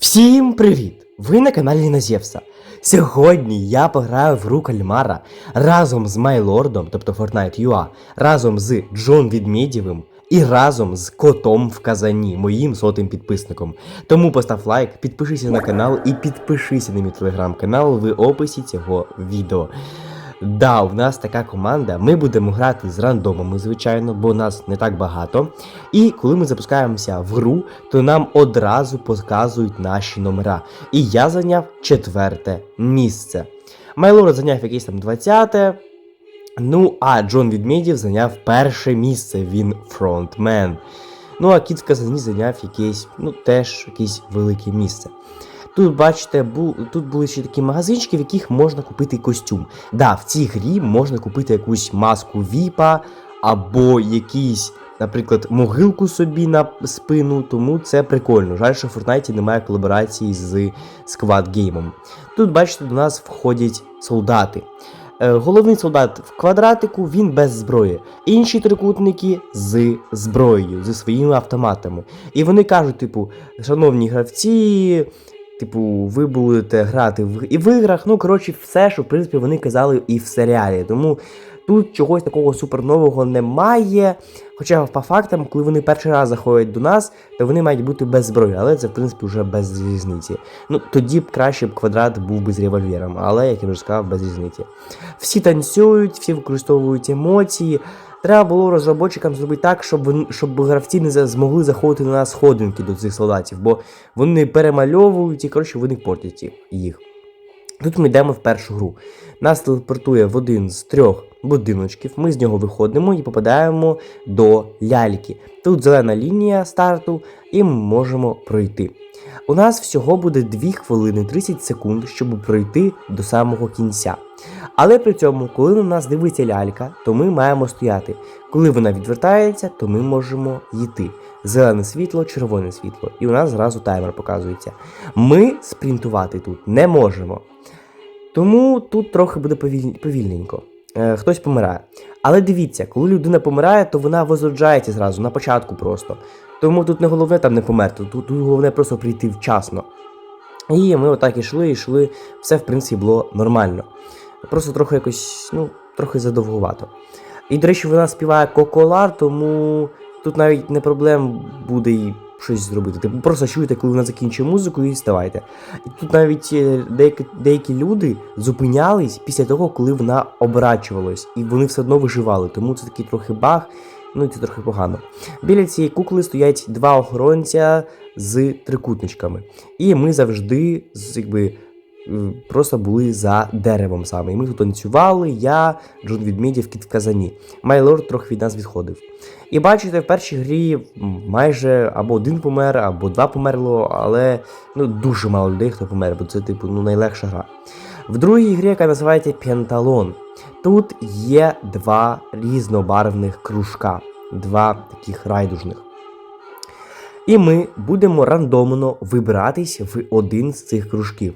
Всім привіт! Ви на каналі Назєвса. Сьогодні я пограю в гру Кальмара разом з Майлордом, тобто Fortnite UA, разом з Джон Відмєдєвим і разом з котом в казані, моїм сотим підписником. Тому постав лайк, підпишися на канал і підпишися на мій телеграм-канал в описі цього відео. Да, у нас така команда. Ми будемо грати з рандомами, звичайно, бо нас не так багато. І коли ми запускаємося в гру, то нам одразу показують наші номера. І я зайняв четверте місце. Майлор зайняв якесь там 20-те. Ну, а Джон Відмєдєв зайняв перше місце, він фронтмен. Ну, а кіт Казані зайняв якесь, ну, теж якесь велике місце. Тут, бачите, бу, тут були ще такі магазинчики, в яких можна купити костюм. Да, в цій грі можна купити якусь маску Віпа або якийсь, наприклад, могилку собі на спину, тому це прикольно. Жаль, що в Fortnite немає колаборації з Squad Game. Тут, бачите, до нас входять солдати. Е, Головний солдат в квадратику, він без зброї. Інші трикутники з зброєю, зі своїми автоматами. І вони кажуть, типу, шановні гравці, типу, ви будете грати в, і в іграх. Ну, коротше, все, що в принципі вони казали і в серіалі. Тому тут чогось такого супернового немає. Хоча, по фактам, коли вони перший раз заходять до нас, то вони мають бути без зброї, але це в принципі вже без різниці. Ну тоді б краще б квадрат був би з револьвером, але як я вже сказав, без різниці. Всі танцюють, всі використовують емоції. Треба було розробникам зробити так, щоб щоб гравці не змогли заходити на сходинки до цих солдатів, бо вони перемальовують і коротше вони портять їх. Тут ми йдемо в першу гру. Нас телепортує в один з трьох будиночків. Ми з нього виходимо і попадаємо до ляльки. Тут зелена лінія старту, і ми можемо пройти. У нас всього буде 2 хвилини 30 секунд, щоб пройти до самого кінця. Але при цьому, коли на нас дивиться лялька, то ми маємо стояти. Коли вона відвертається, то ми можемо йти. Зелене світло, червоне світло. І у нас зразу таймер показується. Ми спринтувати тут не можемо. Тому тут трохи буде повіль... повільненько. Е, хтось помирає. Але дивіться, коли людина помирає, то вона возроджається зразу, на початку просто. Тому тут не головне там не померти, тут, тут головне просто прийти вчасно. І ми отак ішли, йшли, все в принципі було нормально. Просто трохи якось, ну, трохи задовгувато. І, до речі, вона співає коколар, тому тут навіть не проблем буде і щось зробити. Типу просто чуєте, коли вона закінчує музику і ставайте. І тут навіть е, деякі, деякі люди зупинялись після того, коли вона оборачувалась, і вони все одно виживали. Тому це такий трохи баг, ну і це трохи погано. Біля цієї кукли стоять два охоронця з трикутничками. І ми завжди якби, просто були за деревом саме. І ми тут танцювали, я, Джон Відмідів, кіт в казані. Майлорд трохи від нас відходив. І бачите, в першій грі майже або один помер, або два померло, але ну, дуже мало людей, хто помер, бо це, типу, ну, найлегша гра. В другій грі, яка називається Пенталон, тут є два різнобарвних кружка, два таких райдужних. І ми будемо рандомно вибиратись в один з цих кружків.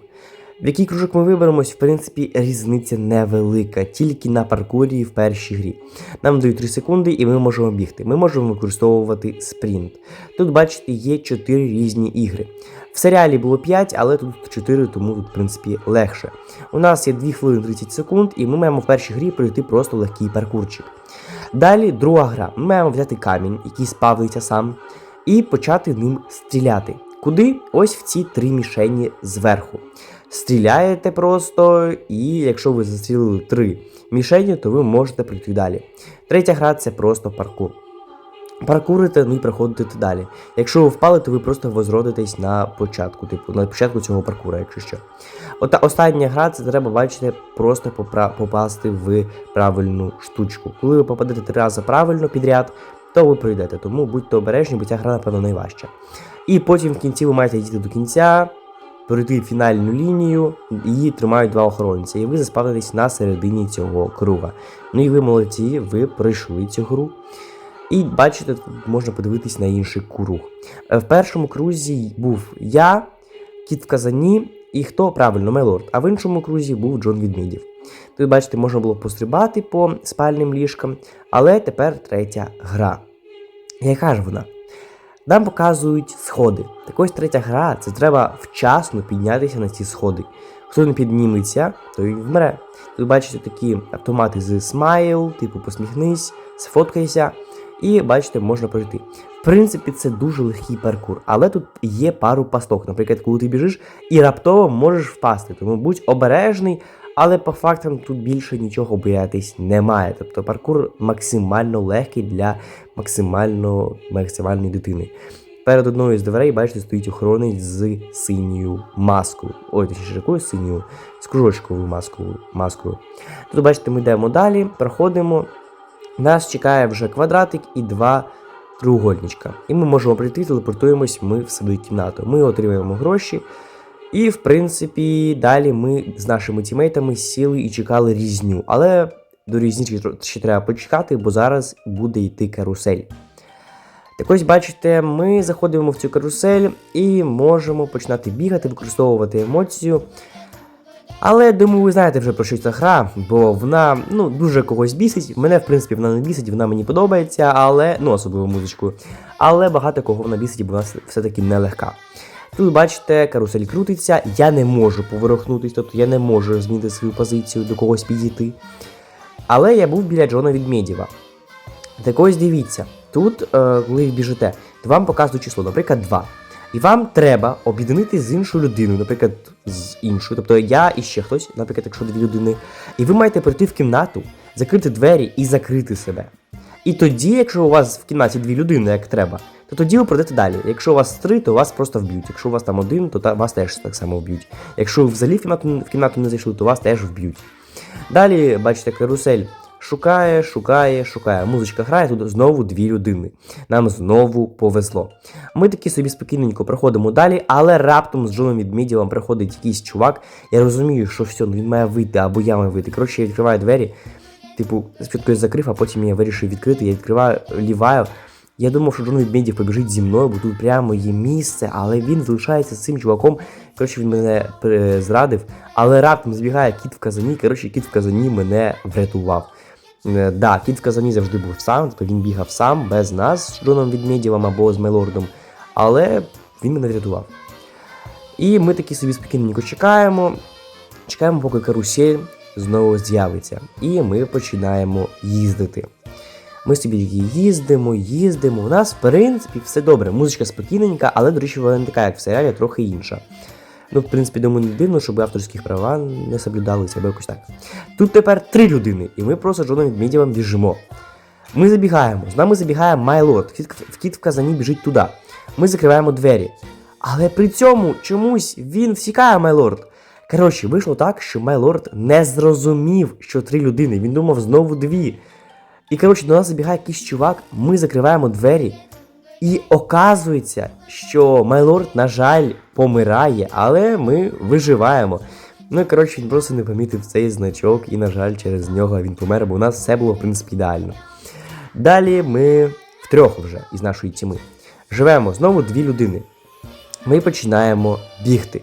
В який кружок ми виберемось, в принципі, різниця невелика, тільки на паркурі в першій грі. Нам дають 3 секунди і ми можемо бігти. Ми можемо використовувати спринт. Тут, бачите, є 4 різні ігри. В серіалі було 5, але тут 4, тому тут, в принципі, легше. У нас є 2 хвилини 30 секунд, і ми маємо в першій грі пройти просто легкий паркурчик. Далі друга гра. Ми маємо взяти камінь, який спавниться сам, і почати ним стріляти. Куди? Ось в ці три мішені зверху. Стріляєте просто, і якщо ви застрілили три мішені, то ви можете пройти далі. Третя гра це просто паркур. Паркурите, ну і проходите далі. Якщо ви впали, то ви просто возродитесь на початку, типу, на початку цього паркура, якщо що. Ота остання гра, це треба, бачите, просто попасти в правильну штучку. Коли ви попадете три рази правильно підряд, то ви пройдете. Тому будьте обережні, бо ця гра, напевно, найважча. І потім в кінці ви маєте дійти до кінця, пройти фінальну лінію, її тримають два охоронця, і ви заспавнитесь на середині цього круга. Ну і ви молодці, ви пройшли цю гру. І бачите, тут можна подивитись на інший круг. Е, В першому крузі був я, кіт в казані, і хто правильно, Мелорд, а в іншому крузі був Джон Відмідів. Тут, бачите, можна було пострибати по спальним ліжкам, але тепер третя гра. Яка ж вона? Нам показують сходи. Так ось третя гра, це треба вчасно піднятися на ці сходи. Хто не підніметься, той вмре. Тут бачите такі автомати з смайл, типу посміхнись, сфоткайся, і бачите, можна пройти. В принципі, це дуже легкий паркур, але тут є пару пасток. Наприклад, коли ти біжиш і раптово можеш впасти. Тому будь обережний, але по фактам тут більше нічого боятись немає. Тобто паркур максимально легкий для максимально максимальної дитини. Перед одною з дверей, бачите, стоїть охоронець з синьою маскою. Ой, точніше, якою синьою? З кружочковою маскою. маскою. Тут, бачите, ми йдемо далі, проходимо. Нас чекає вже квадратик і два треугольничка. І ми можемо прийти, телепортуємось ми в свою кімнату. Ми отримуємо гроші. І, в принципі, далі ми з нашими тімейтами сіли і чекали різню. Але до різні ще треба почекати, бо зараз буде йти карусель. Так ось, бачите, ми заходимо в цю карусель і можемо починати бігати, використовувати емоцію. Але думаю, ви знаєте вже про що ця гра, бо вона ну, дуже когось бісить. Мене, в принципі, вона не бісить, вона мені подобається, але ну, особливо музичкою. Але багато кого вона бісить, бо вона все-таки нелегка. Тут, бачите, карусель крутиться, я не можу поворухнутись, тобто я не можу змінити свою позицію, до когось підійти. Але я був біля Джона Відмедєва. Так ось дивіться, тут, е, коли ви біжите, то вам показують число, наприклад, 2. І вам треба об'єднати з іншою людиною, наприклад, з іншою, тобто я і ще хтось, наприклад, якщо дві людини. І ви маєте прийти в кімнату, закрити двері і закрити себе. І тоді, якщо у вас в кімнаті дві людини, як треба, то тоді ви пройдете далі. Якщо у вас три, то вас просто вб'ють. Якщо у вас там один, то та, вас теж так само вб'ють. Якщо ви взагалі в кімнату, в кімнату не зайшли, то вас теж вб'ють. Далі, бачите, карусель шукає, шукає, шукає. Музичка грає, тут знову дві людини. Нам знову повезло. Ми таки собі спокійненько проходимо далі, але раптом з Джоном Відміділом приходить якийсь чувак. Я розумію, що все, ну він має вийти, або я маю вийти. Коротше, я відкриваю двері. Типу, спочатку я закрив, а потім я вирішив відкрити. Я відкриваю, ліваю. Я думав, що Джон Відмідів побіжить зі мною, бо тут прямо є місце, але він залишається з цим чуваком. Коротше, він мене е, зрадив, але раптом збігає кіт в казані. Коротше, кіт в казані мене врятував. Е, Да, кіт в казані завжди був сам, тобто він бігав сам, без нас з Джоном Відмедєвим або з Мейлордом, але він мене врятував. І ми такі собі спокійненько чекаємо. Чекаємо, поки карусель знову з'явиться. І ми починаємо їздити. Ми собі їздимо, їздимо. У нас, в принципі, все добре. Музичка спокійненька, але, до речі, вона не така, як в серіалі, трохи інша. Ну, в принципі, думаю, не дивно, щоб авторських права не соблюдалися, або якось так. Тут тепер три людини, і ми просто з Джоном Відмідєвим біжимо. Ми забігаємо, з нами забігає Майлорд, кіт, в- кіт в казані біжить туди. Ми закриваємо двері. Але при цьому чомусь він всікає Майлорд. Коротше, вийшло так, що Майлорд не зрозумів, що три людини. Він думав знову дві. І коротше, до нас забігає якийсь чувак, ми закриваємо двері. І оказується, що Майлорд, на жаль, помирає, але ми виживаємо. Ну і коротше, він просто не помітив цей значок, і, на жаль, через нього він помер, бо у нас все було, в принципі, ідеально. Далі ми втрьох вже із нашої тіми. Живемо знову дві людини. Ми починаємо бігти.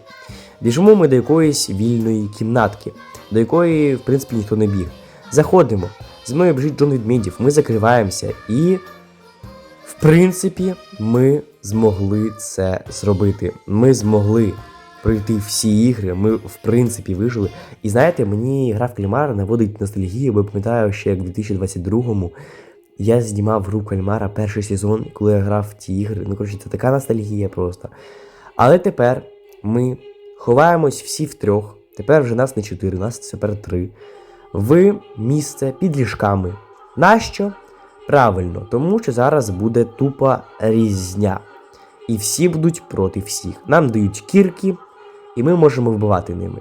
Біжимо ми до якоїсь вільної кімнатки, до якої, в принципі, ніхто не біг. Заходимо. Зі мною біжить Джон Відмідів, ми закриваємося і. В принципі, ми змогли це зробити. Ми змогли пройти всі ігри, ми в принципі вижили. І знаєте, мені гра в Кальмара наводить ностальгію, бо я пам'ятаю, що як в 2022-му я знімав гру Кальмара перший сезон, коли я грав в ті ігри. Ну, коротше, це така ностальгія просто. Але тепер ми ховаємось всі втрьох. Тепер вже нас не чотири, нас тепер три. В місце під ліжками. Нащо? Правильно, тому що зараз буде тупа різня. І всі будуть проти всіх. Нам дають кірки, і ми можемо вбивати ними.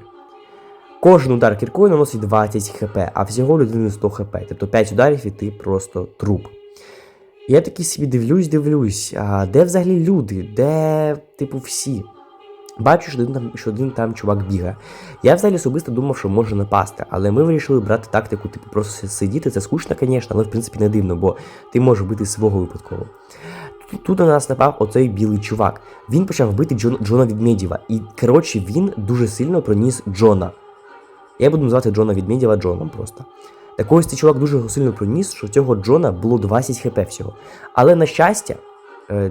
Кожен удар кіркою наносить 20 хп, а всього людини 100 хп. Тобто 5 ударів і ти просто труп. Я такий собі дивлюсь, дивлюсь, а де взагалі люди? Де, типу, всі? Бачу, що один там, що один там чувак бігає. Я взагалі особисто думав, що може напасти, але ми вирішили брати тактику, типу, просто сидіти. Це скучно, звісно, але в принципі не дивно, бо ти можеш бити свого випадково. Тут, на нас напав оцей білий чувак. Він почав бити Джон, Джона Відмедєва. І, коротше, він дуже сильно проніс Джона. Я буду називати Джона Відмедєва Джоном просто. Так ось цей чувак дуже сильно проніс, що в цього Джона було 20 хп всього. Але на щастя,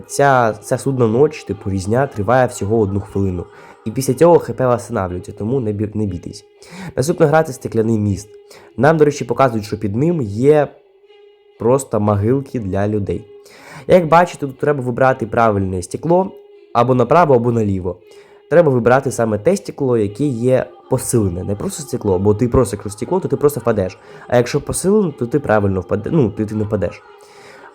ця, ця судна ноч, типу різня, триває всього одну хвилину. І після цього ХП встановлюється, тому не, бі- не бійтесь. Наступна гра це стекляний міст. Нам, до речі, показують, що під ним є просто могилки для людей. Як бачите, тут треба вибрати правильне стекло або направо, або наліво. Треба вибрати саме те стекло, яке є посилене, не просто стекло, бо ти просто якщо стекло, то ти просто впадеш. А якщо посилене, то ти правильно впадеш. Ну, ти, ти не впадеш.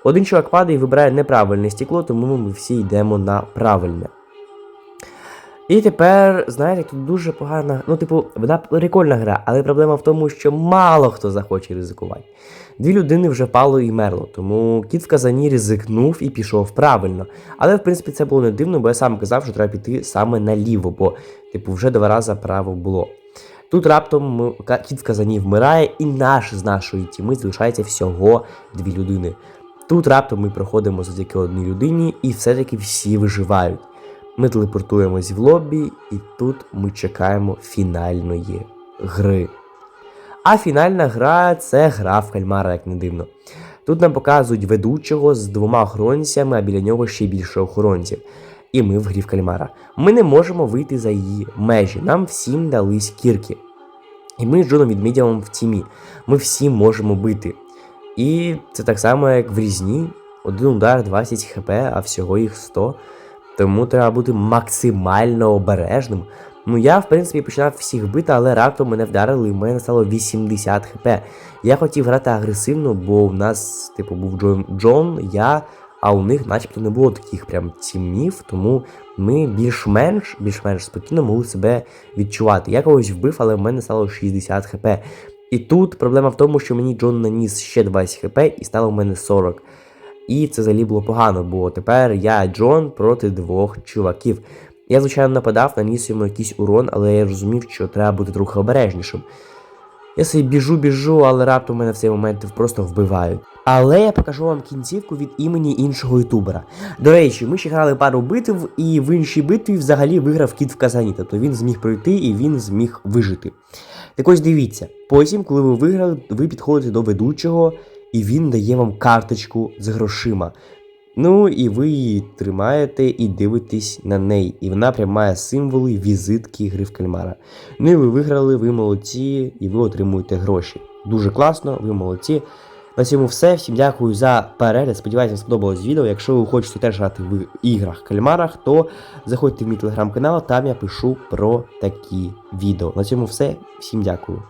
Один чувак падає і вибирає неправильне стекло, тому ми всі йдемо на правильне. І тепер, знаєте, тут дуже погана. Ну, типу, вона прикольна гра, але проблема в тому, що мало хто захоче ризикувати. Дві людини вже впало і мерло, тому кіт в казані ризикнув і пішов правильно. Але в принципі це було не дивно, бо я сам казав, що треба піти саме наліво, бо, типу, вже два рази право було. Тут раптом кіт в казані вмирає, і наш з нашої тіми залишається всього дві людини. Тут раптом ми проходимо завдяки одній людині, і все-таки всі виживають. Ми телепортуємось в лобі, і тут ми чекаємо фінальної гри. А фінальна гра це гра в кальмара, як не дивно. Тут нам показують ведучого з двома охоронцями, а біля нього ще більше охоронців. І ми в грі в кальмара. Ми не можемо вийти за її межі. Нам всім дались кірки. І ми з Джоном Відмідєвим в тімі. Ми всі можемо бити. І це так само, як в різні. Один удар 20 хп, а всього їх 100. Тому треба бути максимально обережним. Ну я, в принципі, починав всіх бити, але раптом мене вдарили, і в мене стало 80 хп. Я хотів грати агресивно, бо в нас, типу, був Джон, Джон, я, а у них начебто не було таких прям тімів, тому ми більш-менш більш-менш спокійно могли себе відчувати. Я когось вбив, але в мене стало 60 хп. І тут проблема в тому, що мені Джон наніс ще 20 хп і стало в мене 40. І це взагалі було погано, бо тепер я Джон проти двох чуваків. Я, звичайно, нападав, наніс йому якийсь урон, але я розумів, що треба бути трохи обережнішим. Я собі біжу, біжу, але раптом мене в цей момент просто вбивають. Але я покажу вам кінцівку від імені іншого ютубера. До речі, ми ще грали пару битв, і в іншій битві взагалі виграв кіт в казані. Тобто він зміг пройти і він зміг вижити. Так ось дивіться, потім, коли ви виграли, ви підходите до ведучого, і він дає вам карточку з грошима. Ну і ви її тримаєте і дивитесь на неї. І вона прям має символи візитки гри в кальмара. Ну і ви виграли, ви молодці, і ви отримуєте гроші. Дуже класно, ви молодці. На цьому все. Всім дякую за перегляд. Сподіваюся, вам сподобалось відео. Якщо ви хочете теж грати в іграх кальмарах, то заходьте в мій телеграм-канал, там я пишу про такі відео. На цьому все. Всім дякую.